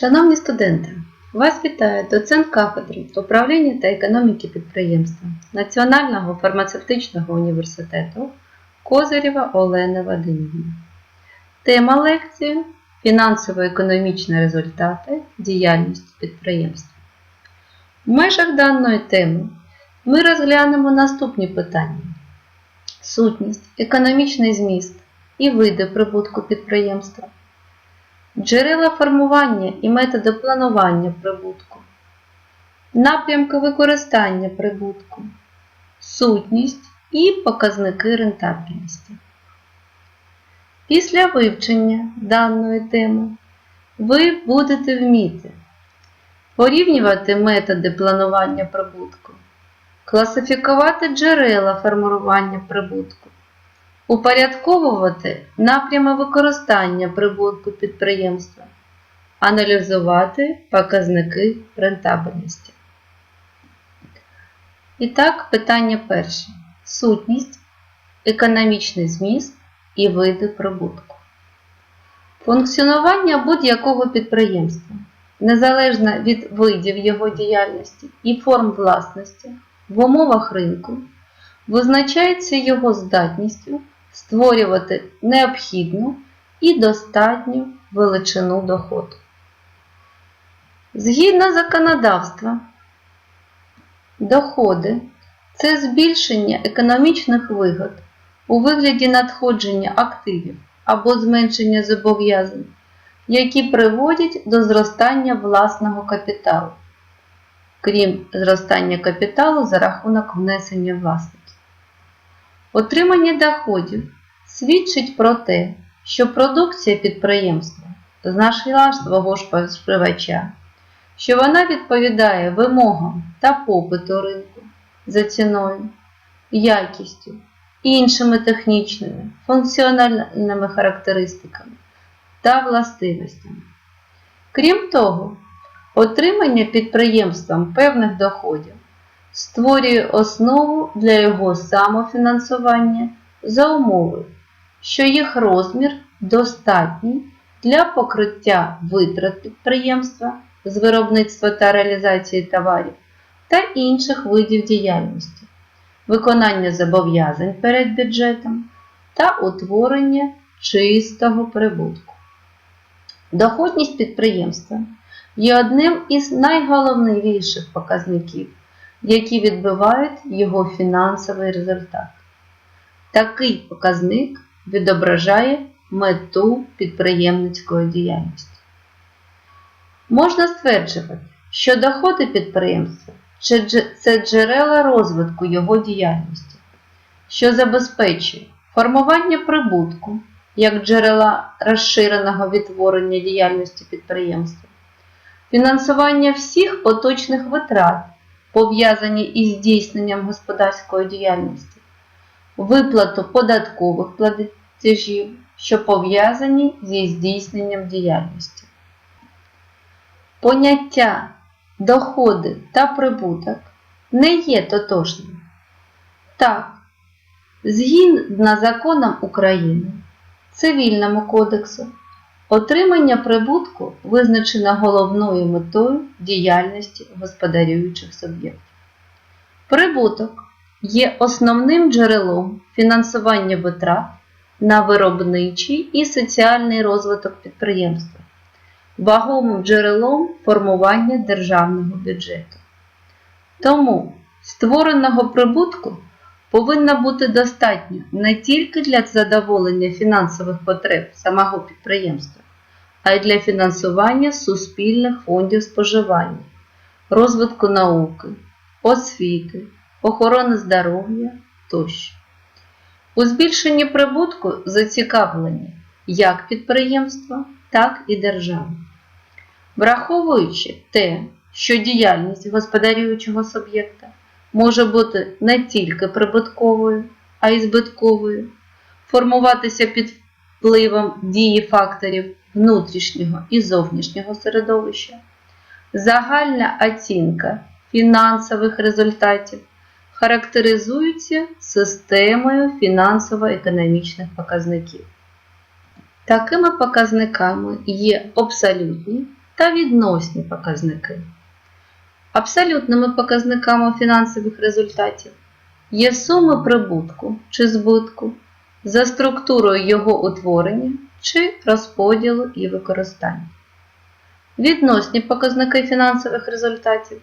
Шановні студенти, вас вітає доцент кафедри управління та економіки підприємства Національного фармацевтичного університету Козирєва Олена Вадимівна. Тема лекції фінансово-економічні результати діяльності підприємства. В межах даної теми ми розглянемо наступні питання: сутність, економічний зміст і види прибутку підприємства. Джерела формування і методи планування прибутку, напрямки використання прибутку, сутність і показники рентабельності. Після вивчення даної теми ви будете вміти порівнювати методи планування прибутку, класифікувати джерела формування прибутку, упорядковувати напрями використання прибутку підприємства, аналізувати показники рентабельності. І так, питання перше. Сутність, економічний зміст і види прибутку. Функціонування будь-якого підприємства, незалежно від видів його діяльності і форм власності в умовах ринку, визначається його здатністю створювати необхідну і достатню величину доходу. Згідно законодавства, доходи це збільшення економічних вигод у вигляді надходження активів або зменшення зобов'язань, які приводять до зростання власного капіталу, крім зростання капіталу за рахунок внесення власників. Отримання доходів свідчить про те, що продукція підприємства знайшла свого споживача, що вона відповідає вимогам та попиту ринку за ціною, якістю, іншими технічними, функціональними характеристиками та властивостями. Крім того, отримання підприємством певних доходів створює основу для його самофінансування за умови, що їх розмір достатній для покриття витрат підприємства з виробництва та реалізації товарів та інших видів діяльності, виконання зобов'язань перед бюджетом та утворення чистого прибутку. Доходність підприємства є одним із найголовніших показників які відбивають його фінансовий результат. Такий показник відображає мету підприємницької діяльності. Можна стверджувати, що доходи підприємства це джерела розвитку його діяльності, що забезпечує формування прибутку як джерела розширеного відтворення діяльності підприємства, фінансування всіх поточних витрат пов'язані із здійсненням господарської діяльності, виплату податкових платежів, що пов'язані зі здійсненням діяльності. Поняття доходи та прибуток не є тотожними. Так, згідно законам України, Цивільному кодексу, Отримання прибутку визначено головною метою діяльності господарюючих суб'єктів. Прибуток є основним джерелом фінансування витрат на виробничий і соціальний розвиток підприємства, вагомим джерелом формування державного бюджету. Тому створеного прибутку повинно бути достатньо не тільки для задоволення фінансових потреб самого підприємства, а й для фінансування суспільних фондів споживання, розвитку науки, освіти, охорони здоров'я тощо. У збільшенні прибутку зацікавлені як підприємства, так і держава. Враховуючи те, що діяльність господарюючого суб'єкта може бути не тільки прибутковою, а й збитковою, формуватися під впливом дії факторів внутрішнього і зовнішнього середовища, загальна оцінка фінансових результатів характеризується системою фінансово-економічних показників. Такими показниками є абсолютні та відносні показники. Абсолютними показниками фінансових результатів є суми прибутку чи збутку за структурою його утворення чи розподілу і використання. Відносні показники фінансових результатів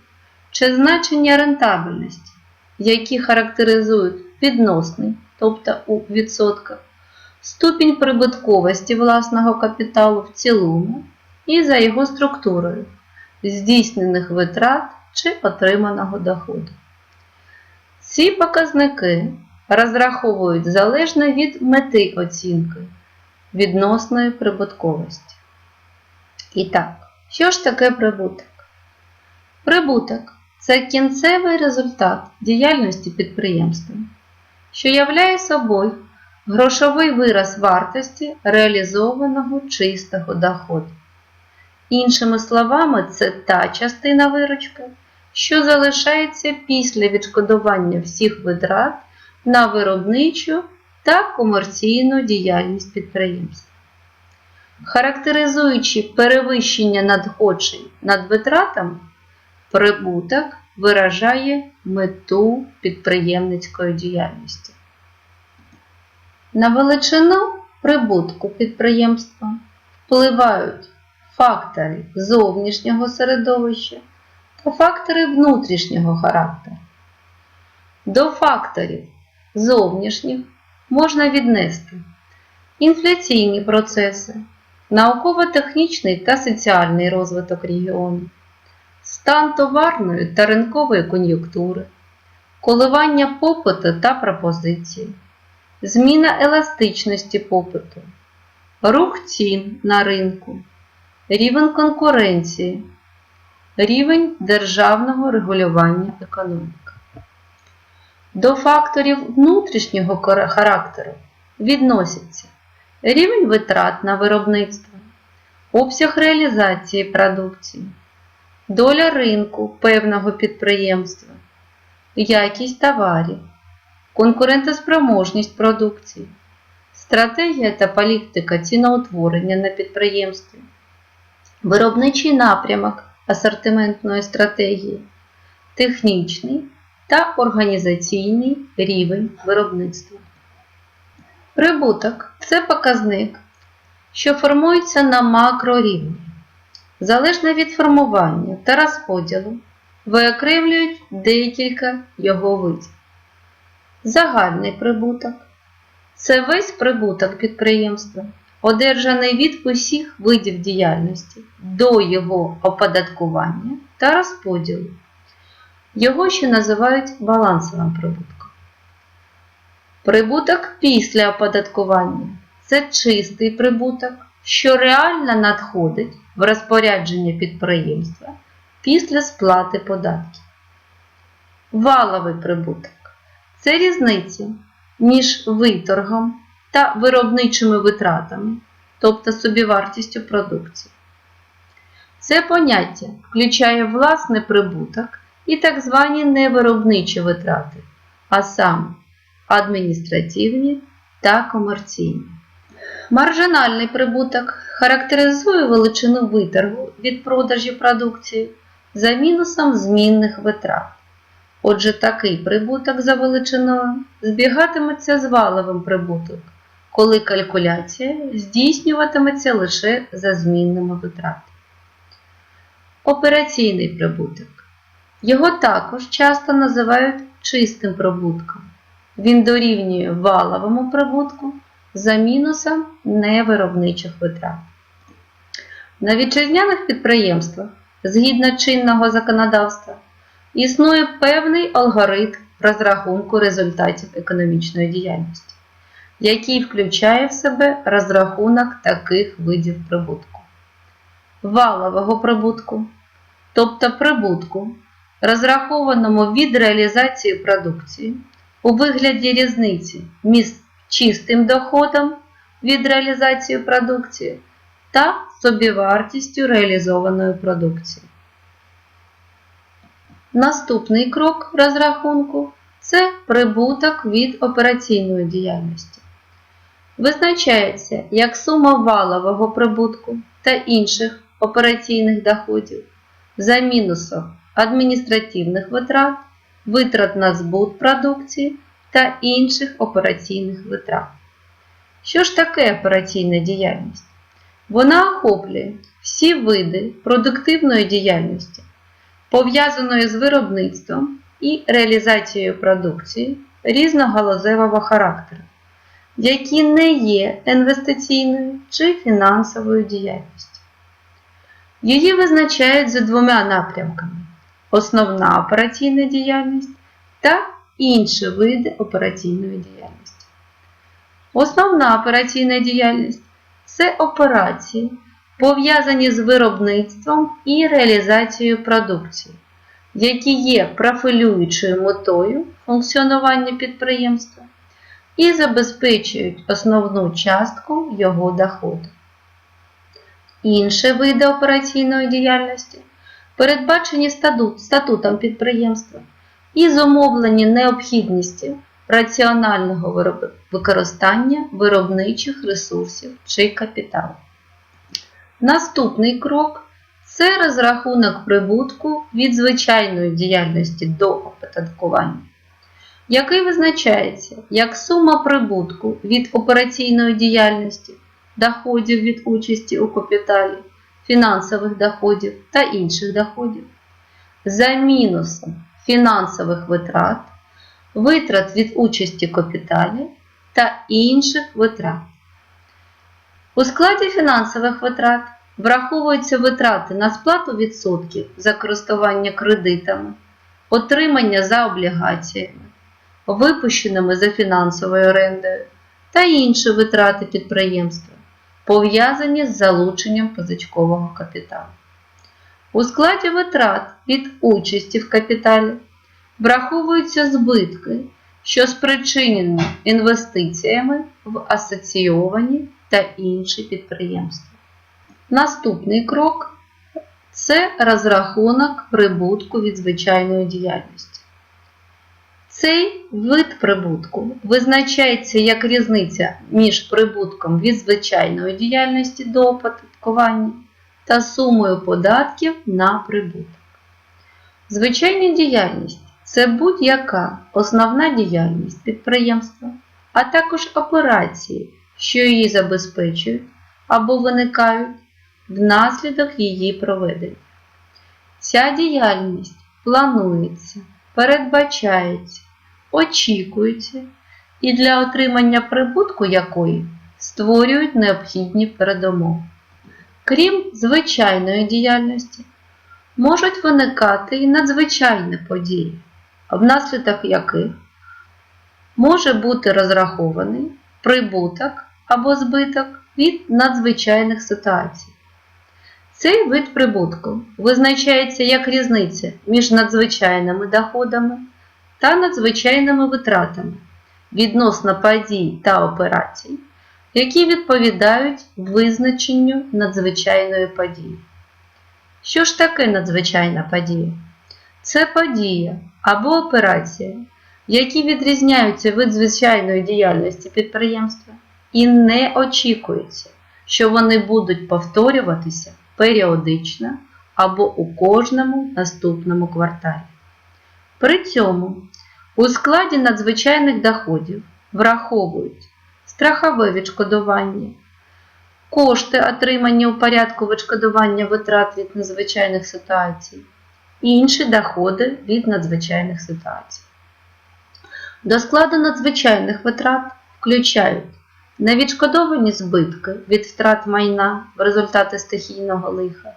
чи значення рентабельності, які характеризують відносний, тобто у відсотках, ступінь прибутковості власного капіталу в цілому і за його структурою, здійснених витрат чи отриманого доходу. Ці показники розраховують залежно від мети оцінки відносної прибутковості. І так, що ж таке прибуток? Прибуток це кінцевий результат діяльності підприємства, що являє собою грошовий вираз вартості реалізованого чистого доходу. Іншими словами, це та частина виручки, що залишається після відшкодування всіх витрат на виробничу та комерційну діяльність підприємства. Характеризуючи перевищення надходжень над витратами, прибуток виражає мету підприємницької діяльності. На величину прибутку підприємства впливають фактори зовнішнього середовища та фактори внутрішнього характеру. До факторів зовнішніх можна віднести інфляційні процеси, науково-технічний та соціальний розвиток регіону, стан товарної та ринкової кон'юнктури, коливання попиту та пропозиції, зміна еластичності попиту, рух цін на ринку, рівень конкуренції, рівень державного регулювання економіки. До факторів внутрішнього характеру відносяться рівень витрат на виробництво, обсяг реалізації продукції, доля ринку певного підприємства, якість товарів, конкурентоспроможність продукції, стратегія та політика ціноутворення на підприємстві, виробничий напрямок асортиментної стратегії, технічний та організаційний рівень виробництва. Прибуток це показник, що формується на макрорівні. Залежно від формування та розподілу, виокремлюють декілька його видів. Загальний прибуток це весь прибуток підприємства, одержаний від усіх видів діяльності до його оподаткування та розподілу. Його ще називають балансовим прибутком. Прибуток після оподаткування це чистий прибуток, що реально надходить в розпорядження підприємства після сплати податків. Валовий прибуток це різниця між виторгом та виробничими витратами, тобто собівартістю продукції. Це поняття включає власний прибуток і так звані невиробничі витрати, а саме адміністративні та комерційні. Маржинальний прибуток характеризує величину виторгу від продажі продукції за мінусом змінних витрат. Отже, такий прибуток за величиною збігатиметься з валовим прибутком, коли калькуляція здійснюватиметься лише за змінними витратами. Операційний прибуток. Його також часто називають чистим прибутком. Він дорівнює валовому прибутку за мінусом невиробничих витрат. На вітчизняних підприємствах, згідно чинного законодавства, існує певний алгоритм розрахунку результатів економічної діяльності, який включає в себе розрахунок таких видів прибутку. Валового прибутку, тобто прибутку, розрахованому від реалізації продукції у вигляді різниці між чистим доходом від реалізації продукції та собівартістю реалізованої продукції. Наступний крок розрахунку це прибуток від операційної діяльності. Визначається як сума валового прибутку та інших операційних доходів, за мінусом адміністративних витрат, витрат на збут продукції та інших операційних витрат. Що ж таке операційна діяльність? Вона охоплює всі види продуктивної діяльності, пов'язаної з виробництвом і реалізацією продукції різногалузевого характеру, які не є інвестиційною чи фінансовою діяльністю. Її визначають за двома напрямками: основна операційна діяльність та інші види операційної діяльності. Основна операційна діяльність це операції, пов'язані з виробництвом і реалізацією продукції, які є профілюючою метою функціонування підприємства і забезпечують основну частку його доходу. Інші види операційної діяльності передбачені статут- статутом підприємства і зумовлені необхідністю раціонального використання виробничих ресурсів чи капіталу. Наступний крок це розрахунок прибутку від звичайної діяльності до оподаткування, який визначається як сума прибутку від операційної діяльності, доходів від участі у капіталі, фінансових доходів та інших доходів, за мінусом фінансових витрат, витрат від участі капіталі та інших витрат. У складі фінансових витрат враховуються витрати на сплату відсотків за користування кредитами, отримання за облігаціями, випущеними за фінансовою орендою та інші витрати підприємства, пов'язані з залученням позичкового капіталу. У складі витрат від участі в капіталі враховуються збитки, що спричинені інвестиціями в асоційовані та інші підприємства. Наступний крок це розрахунок прибутку від звичайної діяльності. Цей вид прибутку визначається як різниця між прибутком від звичайної діяльності до оподаткування та сумою податків на прибуток. Звичайна діяльність це будь-яка основна діяльність підприємства, а також операції, що її забезпечують або виникають внаслідок її проведення. Ця діяльність планується, передбачається, очікується і для отримання прибутку якої створюють необхідні передумови. Крім звичайної діяльності, можуть виникати і надзвичайні події, внаслідок яких може бути розрахований прибуток або збиток від надзвичайних ситуацій. Цей вид прибутку визначається як різниця між надзвичайними доходами та надзвичайними витратами відносно подій та операцій, які відповідають визначенню надзвичайної події. Що ж таке надзвичайна подія? Це подія або операція, які відрізняються від звичайної діяльності підприємства і не очікується, що вони будуть повторюватися періодично або у кожному наступному кварталі. При цьому у складі надзвичайних доходів враховують страхове відшкодування, кошти, отримані у порядку відшкодування витрат від надзвичайних ситуацій, інші доходи від надзвичайних ситуацій. До складу надзвичайних витрат включають невідшкодовані збитки від втрат майна в результаті стихійного лиха,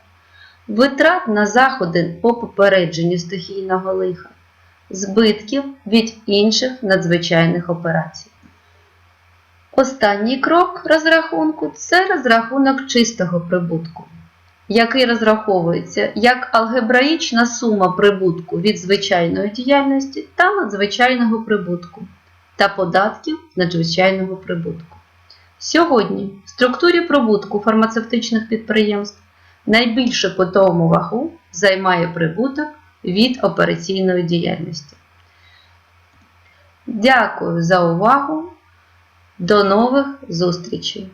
витрат на заходи по попередженню стихійного лиха, збитків від інших надзвичайних операцій. Останній крок розрахунку це розрахунок чистого прибутку, який розраховується як алгебраїчна сума прибутку від звичайної діяльності та надзвичайного прибутку та податків надзвичайного прибутку. Сьогодні в структурі прибутку фармацевтичних підприємств найбільшу питому вагу займає прибуток від операційної діяльності. Дякую за увагу! До нових зустрічей!